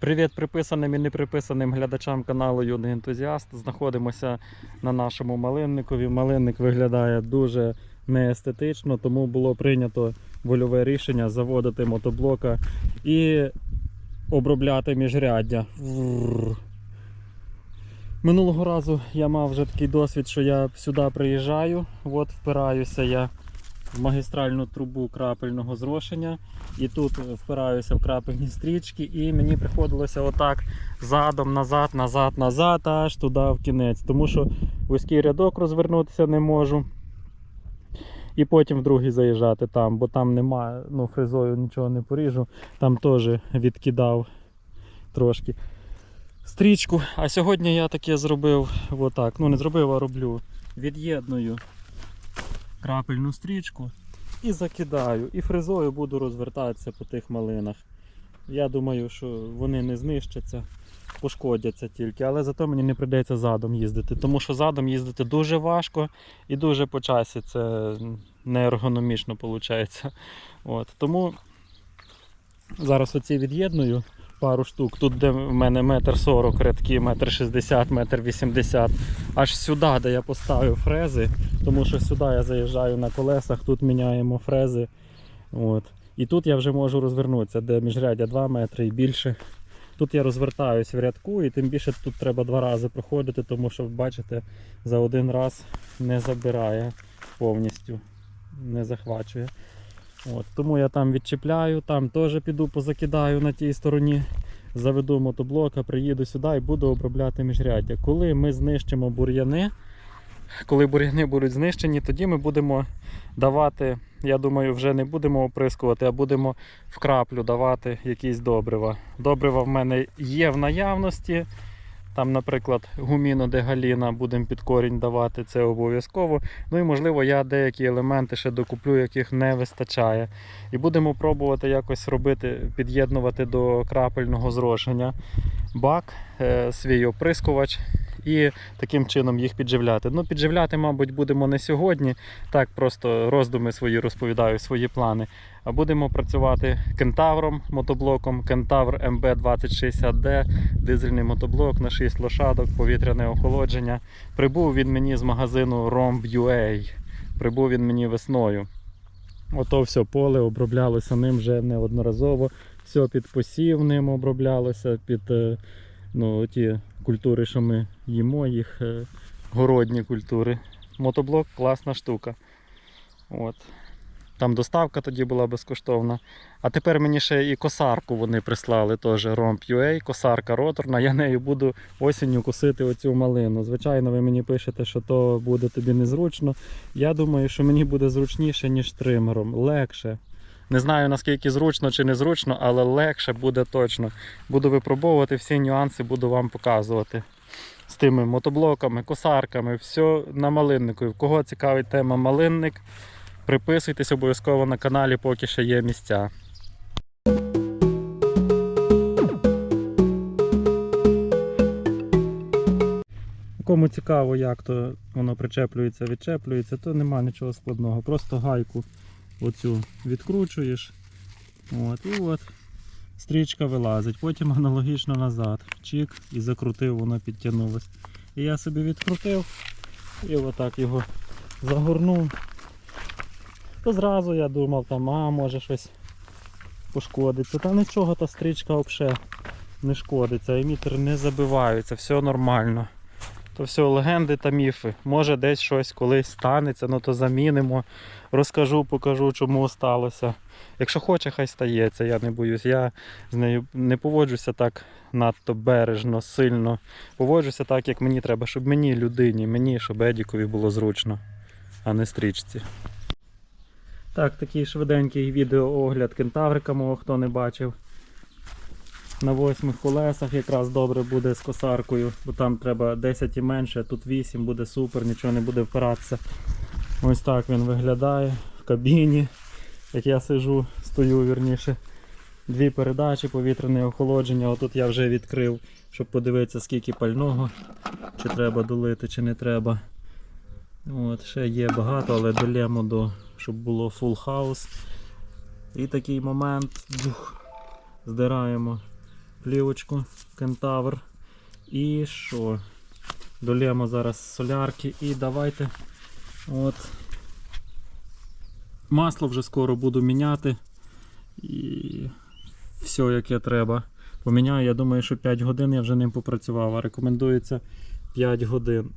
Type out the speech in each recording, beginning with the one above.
Привіт приписаним і неприписаним глядачам каналу Юний ентузіаст. Знаходимося на нашому малинникові. Малинник виглядає дуже неестетично, тому було прийнято вольове рішення заводити мотоблока і обробляти міжряддя. Минулого разу я мав вже такий досвід, що я сюди приїжджаю, от впираюся я в магістральну трубу крапельного зрошення. І тут впираюся в крапельні стрічки, і мені приходилося отак задом, назад, назад, назад, аж туди в кінець. Тому що вузький рядок розвернутися не можу. І потім в другий заїжджати там, бо там немає, ну фрезою нічого не поріжу. Там теж відкидав трошки стрічку. А сьогодні я таке зробив отак. Ну не зробив, а роблю. Від'єдную крапельну стрічку і закидаю. І фрезою буду розвертатися по тих малинах. Я думаю, що вони не знищаться, пошкодяться тільки, але зато мені не прийдеться задом їздити. Тому що задом їздити дуже важко і дуже по часі це не ергономічно виходить. От. Тому зараз оці від'єдную пару штук. Тут, де в мене метр сорок рядки, метр шістдесят, метр вісімдесят. Аж сюди, де я поставив фрези, тому що сюди я заїжджаю на колесах, тут міняємо фрези. От. І тут я вже можу розвернутися, де міжрядя 2 метри і більше. Тут я розвертаюсь в рядку і тим більше тут треба два рази проходити, тому що, бачите, за один раз не забирає повністю, не захвачує. От, тому я там відчіпляю, там теж піду позакидаю на тій стороні, заведу мотоблока, приїду сюди і буду обробляти міжряддя. Коли ми знищимо бур'яни, коли бур'яни будуть знищені, тоді ми будемо давати, я думаю, вже не будемо оприскувати, а будемо в краплю давати якісь добрива. Добрива в мене є в наявності. Там, наприклад, гуміно де галіна будемо під корінь давати, це обов'язково. Ну і можливо я деякі елементи ще докуплю, яких не вистачає. І будемо пробувати якось робити, під'єднувати до крапельного зрошення бак, е, свій оприскувач і таким чином їх підживляти. Ну, підживляти, мабуть, будемо не сьогодні. Так, просто роздуми свої розповідаю, свої плани. Будемо працювати кентавром мотоблоком, кентавр МБ2060D, дизельний мотоблок на 6 лошадок, повітряне охолодження. Прибув він мені з магазину Romb.ua. Прибув він мені весною. Ото все поле оброблялося ним вже неодноразово. Все під посів ним оброблялося, під е, ну, ті культури, що ми їмо, їх е, городні культури. Мотоблок класна штука. От. Там доставка тоді була безкоштовна. А тепер мені ще і косарку вони прислали теж Romp.ua, косарка роторна. Я нею буду осінню косити оцю малину. Звичайно, ви мені пишете, що то буде тобі незручно. Я думаю, що мені буде зручніше, ніж тримером. Легше. Не знаю наскільки зручно чи незручно, але легше буде точно. Буду випробовувати всі нюанси, буду вам показувати. З тими мотоблоками, косарками, все на малиннику. В кого цікавить тема малинник, приписуйтесь обов'язково на каналі, поки ще є місця. Кому цікаво, як то воно причеплюється, відчеплюється, то нема нічого складного. Просто гайку оцю відкручуєш. От, і от стрічка вилазить. Потім аналогічно назад. Чик і закрутив, воно підтягнулось. І я собі відкрутив і отак його загорнув. То зразу я думав, там, а може щось пошкодиться. Та нічого та стрічка взагалі не шкодиться, емітер не забиваються, все нормально. То все легенди та міфи. Може десь щось колись станеться, ну то замінимо. Розкажу, покажу, чому сталося. Якщо хоче, хай стається, я не боюсь. Я з нею не поводжуся так надто бережно, сильно. Поводжуся так, як мені треба, щоб мені, людині, мені, щоб Едікові було зручно, а не стрічці. Так, такий швиденький відеоогляд кентаврика мого, хто не бачив. На восьмих колесах якраз добре буде з косаркою, бо там треба 10 і менше, а тут 8 буде супер, нічого не буде впиратися. Ось так він виглядає в кабіні, як я сижу, стою вірніше. Дві передачі, повітряне охолодження. Отут я вже відкрив, щоб подивитися, скільки пального, чи треба долити, чи не треба. От, Ще є багато, але долємо до, щоб було full house. І такий момент. Дюх, здираємо плівочку Кентавр. І що? Долємо зараз солярки і давайте. От. Масло вже скоро буду міняти. І все, яке треба. Поміняю, я думаю, що 5 годин я вже ним попрацював. А рекомендується 5 годин.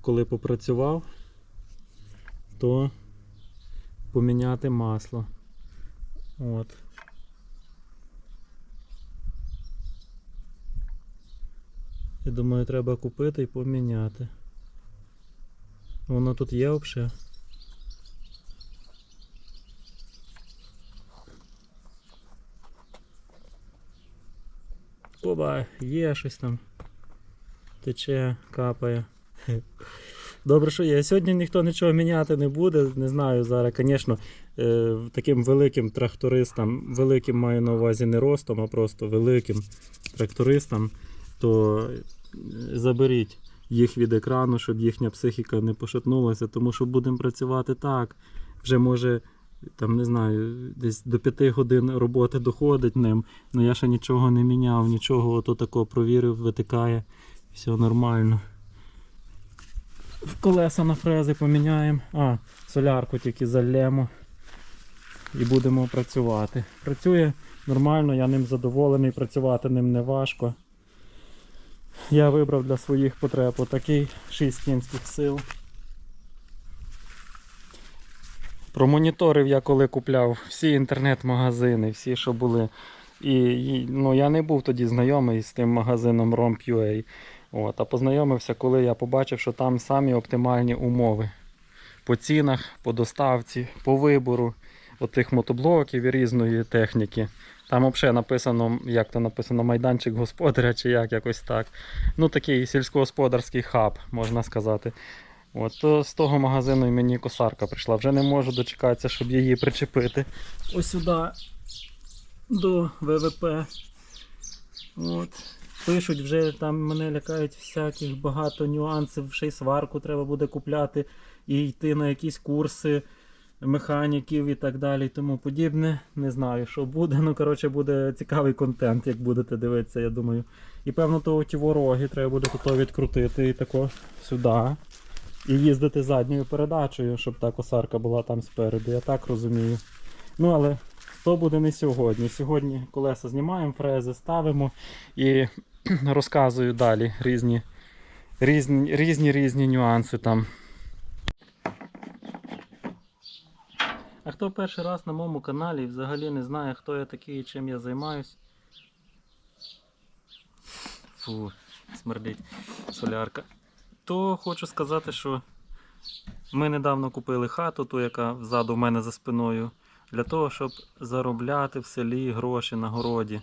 Коли попрацював, то поміняти масло. От. Я думаю, треба купити і поміняти. Воно тут є взагалі. Оба, є щось там. Тече, капає. Добре, що є. Сьогодні ніхто нічого міняти не буде. Не знаю зараз, звісно, е, таким великим трактористам, великим маю на увазі не ростом, а просто великим трактористам, то е, заберіть їх від екрану, щоб їхня психіка не пошатнулася, тому що будемо працювати так. Вже може, там не знаю, десь до 5 годин роботи доходить ним. але я ще нічого не міняв, нічого ото такого провірив, витикає, все нормально. Колеса на фрези поміняємо. А, солярку тільки залємо. І будемо працювати. Працює нормально, я ним задоволений, працювати ним не важко. Я вибрав для своїх потреб отакий 6 кінських сил. Промоніторив я коли купляв всі інтернет-магазини, всі, що були. І ну, я не був тоді знайомий з тим магазином Romp.ua. От, а познайомився, коли я побачив, що там самі оптимальні умови по цінах, по доставці, по вибору отих мотоблоків і різної техніки. Там взагалі написано, як то написано, майданчик господаря чи як якось так. Ну такий сільськогосподарський хаб, можна сказати. От, то з того магазину і мені косарка прийшла. Вже не можу дочекатися, щоб її причепити. Ось сюди до ВВП. От. Пишуть, вже там мене лякають всяких багато нюансів, ще й сварку треба буде купляти і йти на якісь курси механіків і так далі і тому подібне. Не знаю, що буде. Ну, коротше, буде цікавий контент, як будете дивитися, я думаю. І певно, то ті вороги треба буде тут відкрутити і тако сюди. І їздити задньою передачею, щоб та косарка була там спереду, я так розумію. Ну, але то буде не сьогодні. Сьогодні колеса знімаємо, фрези ставимо і розказую далі різні різні, різні, різні нюанси там. А хто перший раз на моєму каналі взагалі не знає, хто я такий і чим я займаюсь. Фу, смердить солярка. То хочу сказати, що ми недавно купили хату, ту, яка ззаду в мене за спиною, для того, щоб заробляти в селі гроші на городі.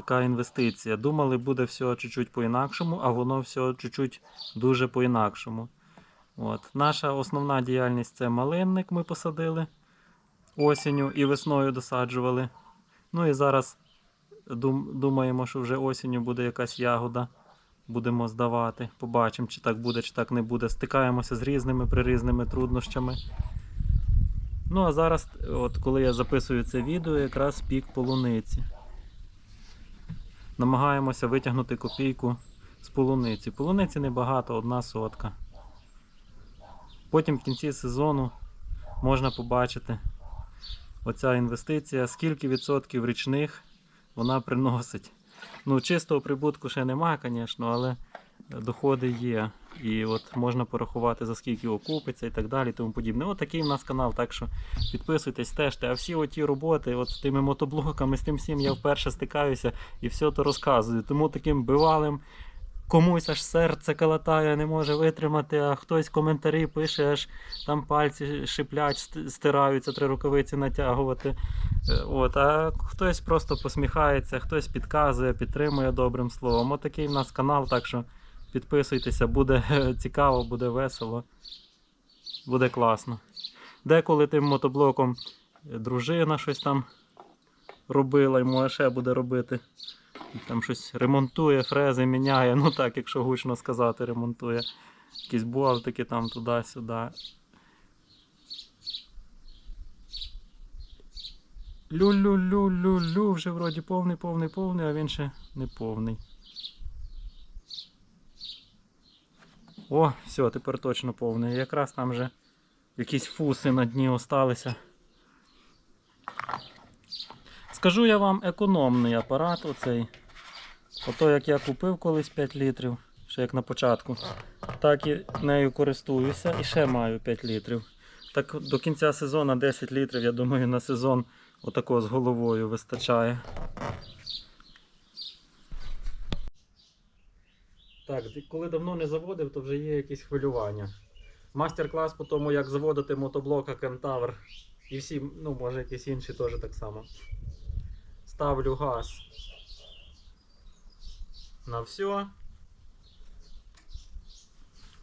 Така інвестиція. Думали, буде все чуть-чуть по-інакшому, а воно все чуть-чуть дуже по-інакшому. Наша основна діяльність це малинник ми посадили осінню і весною досаджували. Ну і зараз думаємо, що вже осінню буде якась ягода. Будемо здавати. Побачимо, чи так буде, чи так не буде. Стикаємося з різними прирізними труднощами. Ну а зараз, коли я записую це відео, якраз пік полуниці. Намагаємося витягнути копійку з полуниці. Полуниці небагато, одна сотка. Потім в кінці сезону можна побачити оця інвестиція, скільки відсотків річних вона приносить. Ну, чистого прибутку ще немає, звісно, але доходи є. І от можна порахувати, за скільки окупиться і так далі. Тому подібне. От такий в нас канал, так що підписуйтесь, стежте. А всі оті роботи, от з тими мотоблоками, з тим всім я вперше стикаюся і все то розказую. Тому таким бивалим. Комусь аж серце калатає, не може витримати, а хтось коментарі пише, аж там пальці шиплять, стираються, три рукавиці натягувати. Е, От, а хтось просто посміхається, хтось підказує, підтримує добрим словом. Отакий в нас канал, так що підписуйтеся, буде цікаво, буде весело, буде класно. Деколи тим мотоблоком дружина щось там робила, і може ще буде робити. Там щось ремонтує, фрези міняє, ну так, якщо гучно сказати, ремонтує. Якісь болтики там туди-сюди. Лю-лю-лю-лю-лю, вже вроді повний, повний, повний, а він ще не повний. О, все, тепер точно повний. Якраз там вже якісь фуси на дні осталися. Скажу я вам економний апарат оцей. Ото як я купив колись 5 літрів, ще як на початку, так і нею користуюся і ще маю 5 літрів. Так до кінця сезону 10 літрів, я думаю, на сезон отако з головою вистачає. Так, коли давно не заводив, то вже є якісь хвилювання. Мастер-клас по тому, як заводити мотоблока Кентавр. І всі, ну, може якісь інші теж так само. Ставлю газ на все.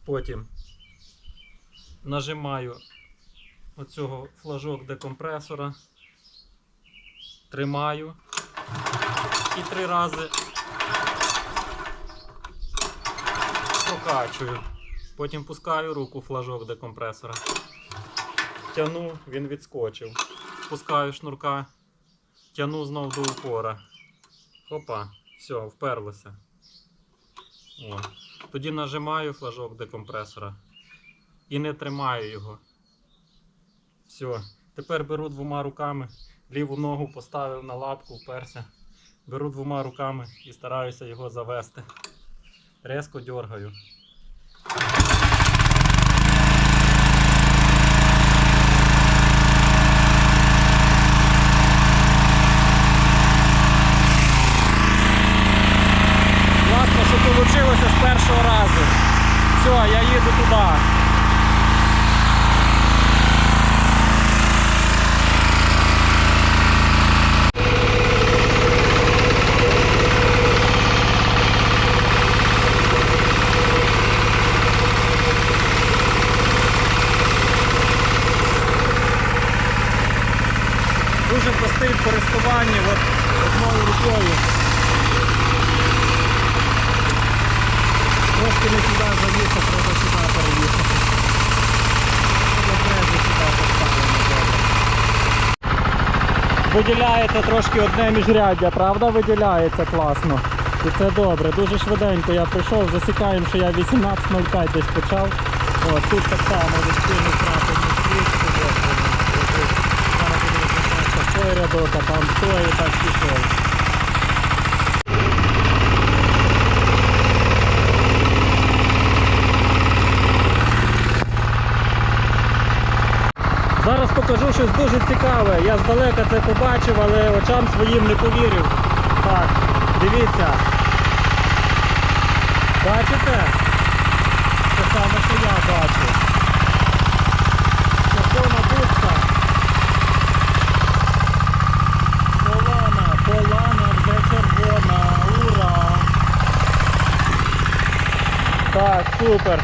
Потім нажимаю оцього флажок декомпресора, тримаю і три рази прокачую. Потім пускаю руку в флажок декомпресора. Тяну, він відскочив. Пускаю шнурка, тяну знов до упора. Хопа, все, вперлося. О. Тоді нажимаю флажок декомпресора і не тримаю його. Все. Тепер беру двома руками, ліву ногу поставив на лапку, вперся. Беру двома руками і стараюся його завести. Резко дергаю. Класно, що вийшло з першого разу. Все, я їду туди. Дуже простий в користуванні, от одною рукою. Трошки не сюди заїхав, треба сюди переїхати. Одразу сюди поставимо добре. Виділяється трошки одне міжряддя, правда виділяється класно. І це добре, дуже швиденько я прийшов, засікаємо, що я 18.05 десь почав. От, тут так само відкинув трапимо стрічку. Зараз буде рядок, а там той і так пішов. Зараз покажу щось дуже цікаве. Я здалека це побачив, але очам своїм не повірив. Так, дивіться. Бачите? Те саме, що я бачу. Червона будка. Полана, полана, вже червона. Ура! Так, супер.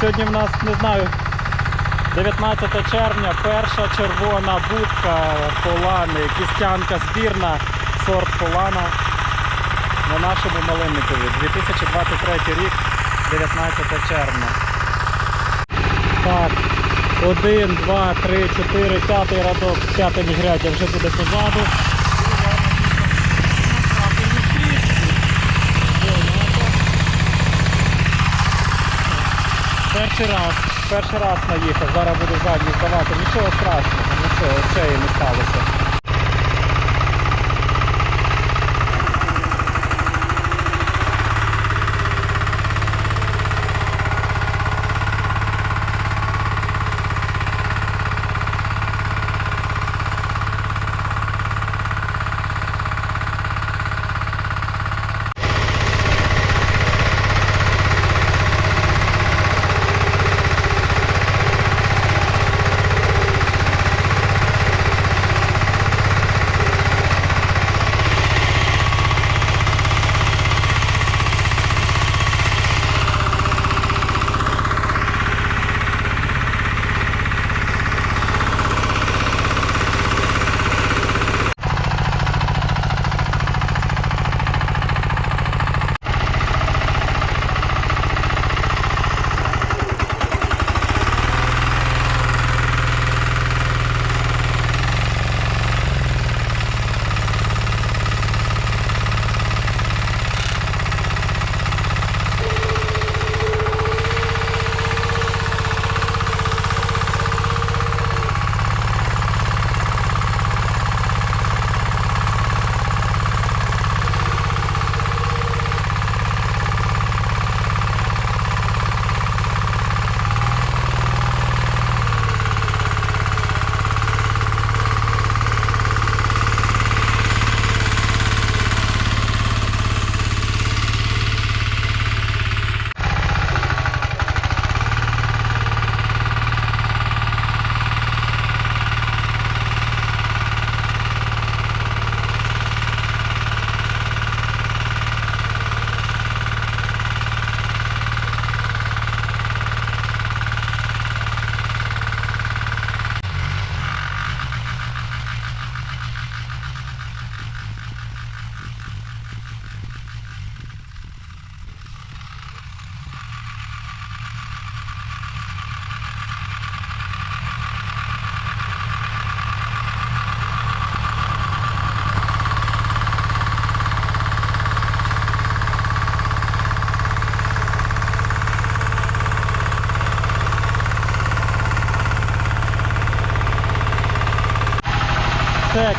Сьогодні в нас, не знаю, 19 червня, перша червона будка полани, кістянка збірна, сорт полана на нашому малинникові. 2023 рік, 19 червня. Так, один, два, три, чотири, п'ятий радок, п'яте міжряддя вже буде позаду. Перший раз, перший раз наїхав, зараз буду задній здавати. Нічого страшного, нічого, ще не сталося.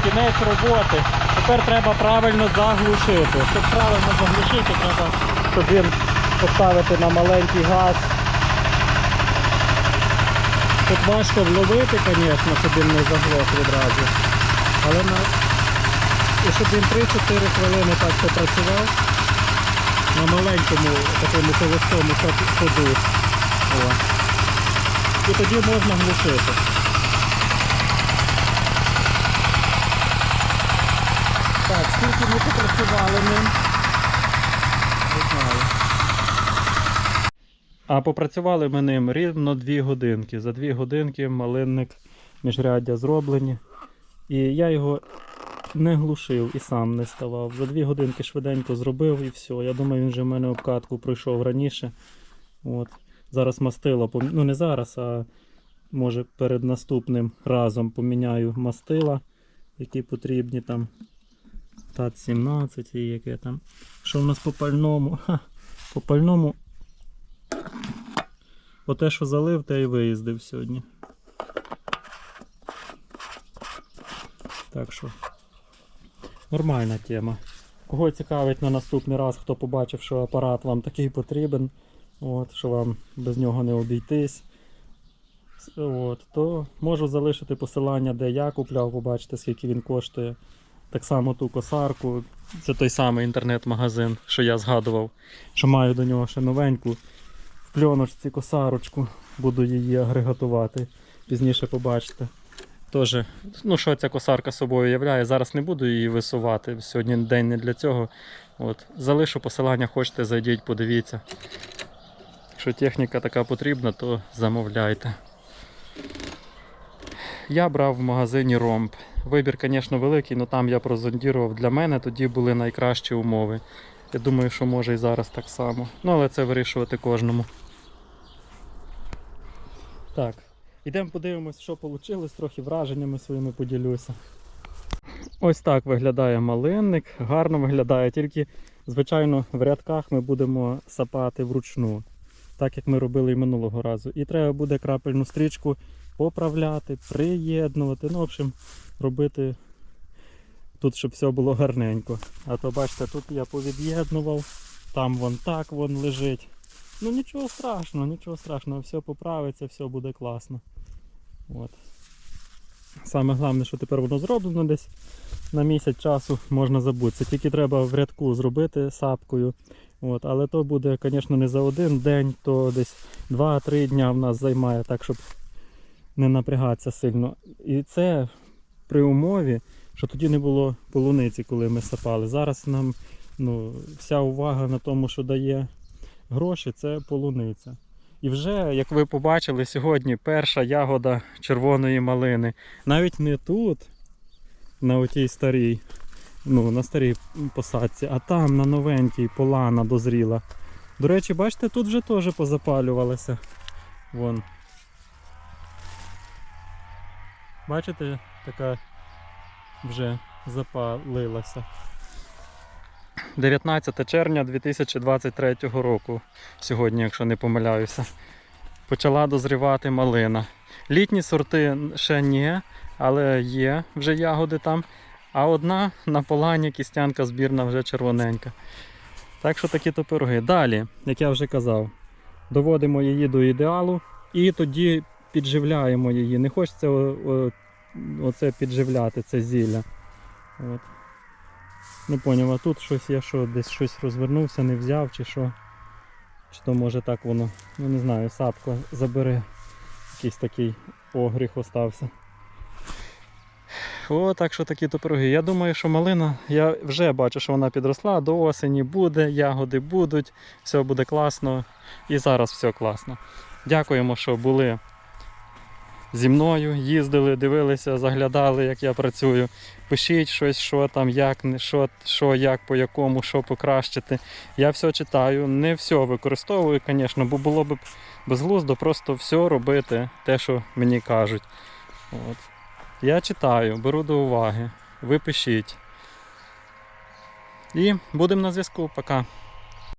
Кінець роботи. Тепер треба правильно заглушити. Щоб правильно заглушити, треба, щоб він поставити на маленький газ. Тут важко вловити, звісно, щоб він не заглох відразу. Але на... і щоб він 3-4 хвилини так попрацював на маленькому такому холостому ходу. І тоді можна глушити. Так, скільки ми попрацювали ним? Не знаю. А попрацювали ми ним рівно 2 годинки. За 2 годинки малинник міжряддя зроблені. І я його не глушив і сам не ставав. За 2 годинки швиденько зробив і все. Я думаю, він вже в мене обкатку пройшов раніше. От. Зараз мастило, ну не зараз, а може перед наступним разом поміняю мастила, які потрібні там. ТАТ 17 і яке там. Що в нас по пальному? Ха, по пальному. Оте, що залив, те і виїздив сьогодні. Так що. Нормальна тема. Кого цікавить на наступний раз, хто побачив, що апарат вам такий потрібен, от, що вам без нього не обійтись. От, то можу залишити посилання, де я купляв, побачите, скільки він коштує. Так само ту косарку. Це той самий інтернет-магазин, що я згадував, що маю до нього ще новеньку. В пльоночці косарочку. Буду її агрегатувати. Пізніше побачите. Тоже, ну що ця косарка собою являє, зараз не буду її висувати. Сьогодні день не для цього. От. Залишу посилання, хочете, зайдіть, подивіться. Якщо техніка така потрібна, то замовляйте. Я брав в магазині Ромб. Вибір, звісно, великий, але там я прозондірував. Для мене тоді були найкращі умови. Я думаю, що може і зараз так само. Ну, але це вирішувати кожному. Так, ідемо подивимось, що вийшло, трохи враженнями своїми поділюся. Ось так виглядає малинник, гарно виглядає, тільки, звичайно, в рядках ми будемо сапати вручну, так як ми робили і минулого разу. І треба буде крапельну стрічку поправляти, приєднувати. Ну, в общем, робити тут, щоб все було гарненько. А то бачите, тут я повід'єднував, там вон так вон лежить. Ну нічого страшного, нічого страшного, все поправиться, все буде класно. От. Саме головне, що тепер воно зроблено десь на місяць часу можна забутися. Тільки треба в рядку зробити сапкою. От. Але то буде, звісно, не за один день, то десь 2-3 дня в нас займає, так щоб не напрягатися сильно. І це при умові, що тоді не було полуниці, коли ми сапали. Зараз нам ну, вся увага на тому, що дає гроші, це полуниця. І вже, як ви побачили сьогодні, перша ягода червоної малини. Навіть не тут, на отій старій, ну, на старій посадці, а там на новенькій полана дозріла. До речі, бачите, тут вже теж позапалювалося. Вон. Бачите, така вже запалилася. 19 червня 2023 року, сьогодні, якщо не помиляюся, почала дозрівати малина. Літні сорти ще ні, але є вже ягоди там. А одна на полані кістянка збірна вже червоненька. Так що такі то пироги. Далі, як я вже казав, доводимо її до ідеалу і тоді підживляємо її. Не хочеться оце підживляти, це зілля. От. Не поняв, а тут щось я що, десь щось розвернувся, не взяв чи що. Чи то може так воно, ну не знаю, сапка забере. Якийсь такий огріх остався. О, так що такі то пироги. Я думаю, що малина, я вже бачу, що вона підросла, до осені буде, ягоди будуть, все буде класно. І зараз все класно. Дякуємо, що були зі мною, їздили, дивилися, заглядали, як я працюю. Пишіть щось, що там, як, що, що, як, по якому, що покращити. Я все читаю, не все використовую, звісно, бо було б безглуздо просто все робити, те, що мені кажуть. От. Я читаю, беру до уваги. Ви пишіть. І будемо на зв'язку. Пока.